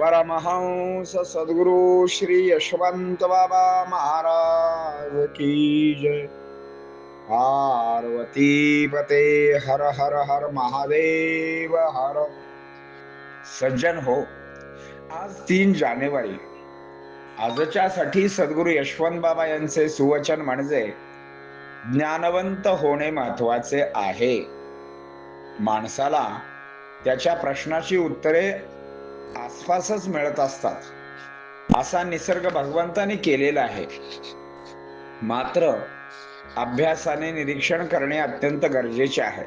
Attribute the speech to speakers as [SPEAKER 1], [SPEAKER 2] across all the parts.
[SPEAKER 1] परमहंस सद्गुरु श्री यशवंत बाबा महाराज की जय। पार्वती पते हर हर हर महादेव हर। सज्जन हो आज तीन जानेवारी. आजच्या साठी सद्गुरु यशवंत बाबा यांचे सुवचन म्हणजे ज्ञानवंत होणे महत्त्वाचे आहे. माणसाला त्याच्या प्रश्नाची उत्तरे आसपासच मिळत असतात. असा निसर्ग भगवंताने केलेला आहे. मात्र अभ्यासाने निरीक्षण करणे अत्यंत गरजेचे आहे.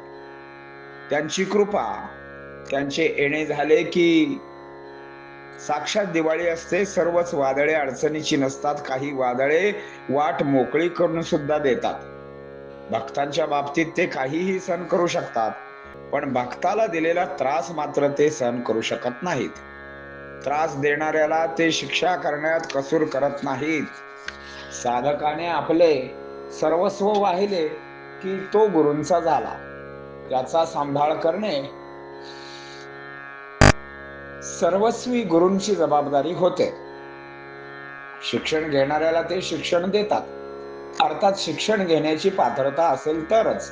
[SPEAKER 1] त्यांची कृपा त्यांचे येणे झाले की साक्षात दिवाळी असते सर्वच वादळे अडचणीची नसतात काही वादळे वाट मोकळी करून सुद्धा देतात. भक्तांच्या बाबतीत ते काहीही सहन करू शकतात पण भक्ताला दिलेला त्रास मात्र ते सहन करू शकत नाहीत. त्रास देणाऱ्याला ते शिक्षा करण्यात कसूर करत नाहीत. साधकाने आपले सर्वस्व वाहिले की तो गुरूंचा झाला. त्याचा सांभाळ करणे सर्वस्वी गुरूंची जबाबदारी होते. शिक्षण घेणाऱ्याला ते शिक्षण देतात. अर्थात शिक्षण घेण्याची पात्रता असेल तरच.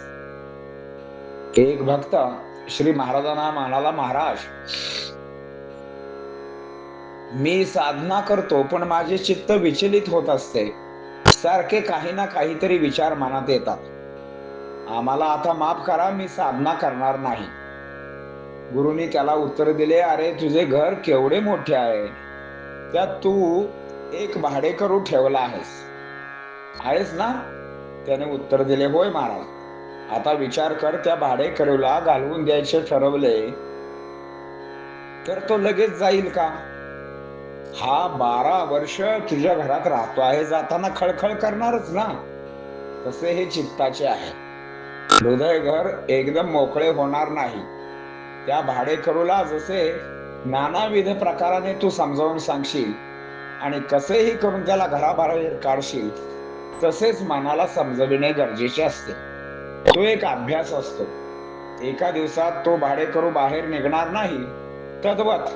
[SPEAKER 1] एक भक्त श्री महाराजांना म्हणाला महाराज मी साधना करतो पण माझे चित्त विचलित होत असते. सारखे काही ना काहीतरी विचार मनात येतात. आम्हाला आता माफ करा मी साधना करणार नाही. गुरुनी त्याला उत्तर दिले अरे तुझे घर केवढे मोठे आहे. त्यात तू एक भाडेकरू ठेवला आहेस. आहेस ना? त्याने उत्तर दिले होय महाराज. आता विचार कर त्या भाडेकरूला घालवून द्यायचे ठरवले तर तो लगेच जाईल का? हा बारा वर्ष तुझ्या घरात राहतो आहे जाताना खळखळ करणारच ना. तसे हे चित्ताचे आहे. हृदय घर एकदम मोकळे होणार नाही. त्या भाडेकरूला जसे नानाविध प्रकाराने तू समजावून सांगशील आणि कसेही करून त्याला घराबाहेर काढशील तसेच मनाला समजविणे गरजेचे असते. तो एक अभ्यास असतो. एका दिवसात तो भाडेकरू बाहेर निघणार नाही. तद्वत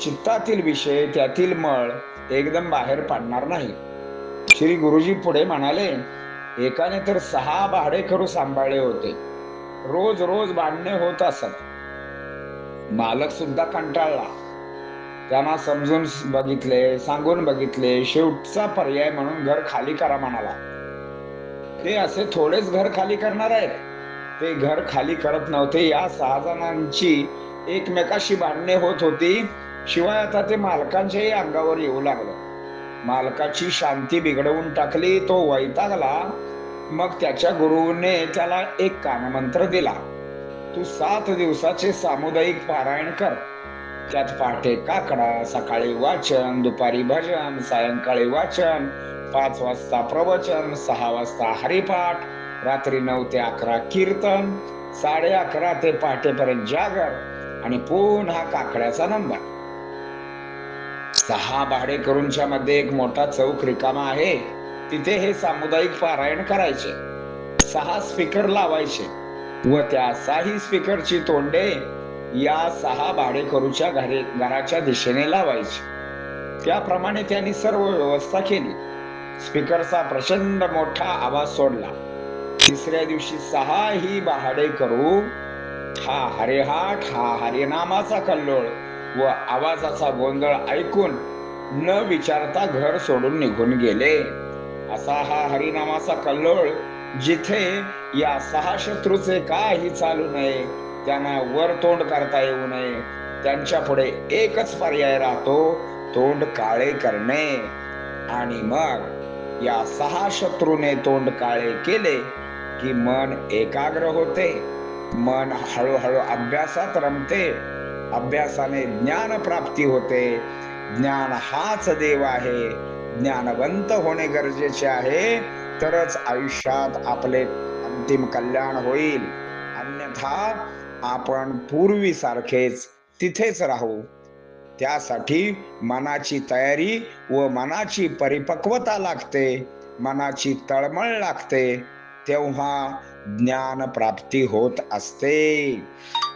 [SPEAKER 1] चित्तातील विषय त्यातील मळ एकदम बाहेर पाडणार नाही. श्री गुरुजी पुढे म्हणाले एकाने तर सहा भाडेकरू सांभाळले होते. रोज रोज भांडणे होत असत. मालक सुद्धा कंटाळला. त्यांना समजून बघितले सांगून बघितले शेवटचा पर्याय म्हणून घर खाली करा म्हणाला. ते असे थोडेच घर खाली करणार आहेत. ते घर खाली करत नव्हते. या सहा जणांची एकमेकाशी भांडणे होत होती. शिवाय आता ते मालकांच्याही अंगावर येऊ लागलं. मालकाची शांती बिघडवून टाकली तो वैतागला. मग त्याच्या गुरुने त्याला एक कानमंत्र दिला. तू सात दिवसाचे सामुदायिक पारायण कर. त्यात पहाटे काकडा सकाळी वाचन दुपारी भजन सायंकाळी वाचन पाच वाजता प्रवचन सहा वाजता हरिपाठ रात्री नऊ ते अकरा कीर्तन साडे अकरा ते पहाटेपर्यंत जागर आणि पुन्हा काकड्याचा नंबर. सहा भाडेकरूंच्या मध्ये एक मोठा चौक रिकामा आहे. तिथे हे सामुदायिक पारायण करायचे. सहा स्पीकर लावायचे व त्या साही स्पीकरची तोंडे या सहा भाडेकरूच्या घरे घराच्या दिशेने लावायची. त्याप्रमाणे त्यांनी सर्व व्यवस्था केली. स्पीकरचा प्रचंड मोठा आवाज सोडला. तिसऱ्या दिवशी सहा ही भाडेकरू हा हरिहाट हा हरिनामाचा कल्लोळ व आवाजाचा गोंधळ ऐकून न विचारता घर सोडून निघून गेले. असा हा हरिनामाचा कल्लोळ जिथे या सहा शत्रूचे काही चालू नये त्यांना वर तोंड करता येऊ नये. त्यांच्या पुढे एकच पर्याय राहतो तोंड काळे करणे. आणि मग या सहा शत्रूने तोंड काळे केले की मन एकाग्र होते मन हळूहळू अभ्यासात रमते. अभ्यासाने ज्ञान प्राप्ती होते. ज्ञान हाच देव आहे. ज्ञानवंत होणे गरजेचे आहे. तरच आयुष्यात आपले अंतिम कल्याण होईल. अन्यथा आपण पूर्वीसारखेच तिथेच राहू. त्यासाठी मनाची तयारी व मनाची परिपक्वता लागते. मनाची तळमळ लागते. तेव्हा ज्ञान प्राप्ती होत असते.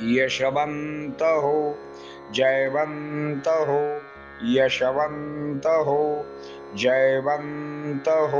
[SPEAKER 1] यशवन्तः जयवन्तः यशवन्तः जयवन्तः